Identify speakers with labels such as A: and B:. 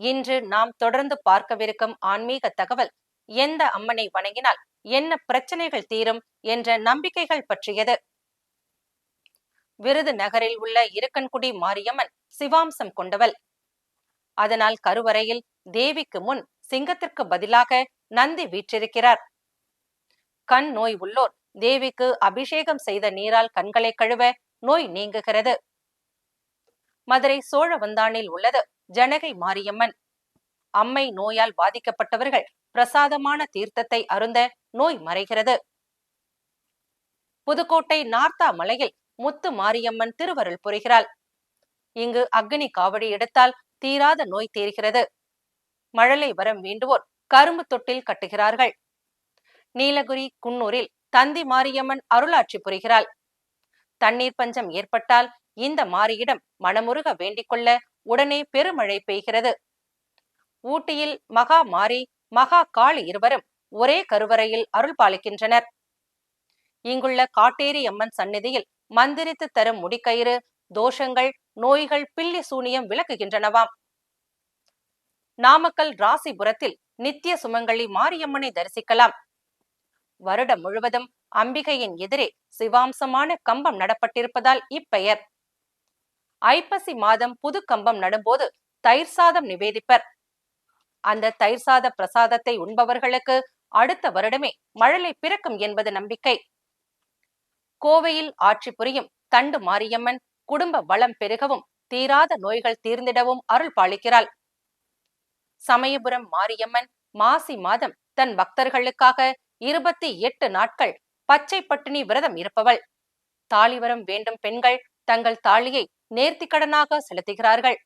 A: இன்று நாம் தொடர்ந்து பார்க்கவிருக்கும் ஆன்மீக தகவல் எந்த அம்மனை வணங்கினால் என்ன பிரச்சனைகள் தீரும் என்ற நம்பிக்கைகள் பற்றியது. விருது நகரில் உள்ள இருக்கன்குடி மாரியம்மன் சிவாம்சம் கொண்டவள். அதனால் கருவறையில் தேவிக்கு முன் சிங்கத்திற்கு பதிலாக நந்தி வீற்றிருக்கிறார். கண் நோய் உள்ளோர் தேவிக்கு அபிஷேகம் செய்த நீரால் கண்களை கழுவ நோய் நீங்குகிறது. மதுரை சோழவந்தானில் உள்ளது. ஜனகை மாரியம்மன். அம்மை நோயால் பாதிக்கப்பட்டவர்கள் பிரசாதமான தீர்த்தத்தை அருந்த நோய் மறைகிறது. புதுக்கோட்டை நார்த்தா மலையில் முத்து மாரியம்மன் திருவருள் புரிகிறாள். இங்கு அக்னி காவடி எடுத்தால் தீராத நோய் தீர்கிறது. மழலை வரம் வேண்டுவோர் கரும்பு தொட்டில் கட்டுகிறார்கள். நீலகிரி குன்னூரில் தந்தி மாரியம்மன் அருளாட்சி புரிகிறாள். தண்ணீர் பஞ்சம் ஏற்பட்டால் இந்த மாரியிடம் மனமுருக வேண்டிக் கொள்ள உடனே பெருமழை பெய்கிறது. ஊட்டியில் மகா மாரி மகா காளி இருவரும் ஒரே கருவறையில் அருள் பாலிக்கின்றனர். இங்குள்ள காட்டேரி அம்மன் சந்நிதியில் மந்திரித்து தரும் முடிக்கயிறு தோஷங்கள் நோய்கள் பில்லி சூனியம் விளக்குகின்றனவாம். நாமக்கல் ராசிபுரத்தில் நித்திய சுமங்கலி மாரியம்மனை தரிசிக்கலாம். வருடம் முழுவதும் அம்பிகையின் எதிரே சிவாம்சமான கம்பம் நடப்பட்டிருப்பதால் இப்பெயர். ஐப்பசி மாதம் புது கம்பம் நடும்போது தயிர் சாதம் நிவேதிப்பர். அந்த தயிர் சாத பிரசாதத்தை உண்பவர்களுக்கு அடுத்த வருடமே மழலை பிறக்கும் என்பது நம்பிக்கை. கோவையில் ஆட்சி புரியும் தண்டு மாரியம்மன் குடும்ப வளம் பெருகவும் தீராத நோய்கள் தீர்ந்திடவும் அருள் பாலிக்கிறாள். சமயபுரம் மாரியம்மன் மாசி மாதம் தன் பக்தர்களுக்காக இருபத்தி எட்டு நாட்கள் பச்சை பட்டினி விரதம் இருப்பவள். தாலிவரம் வேண்டும் பெண்கள் தங்கள் தாலியை நேர்த்திக்கடனாக செலுத்துகிறார்கள்.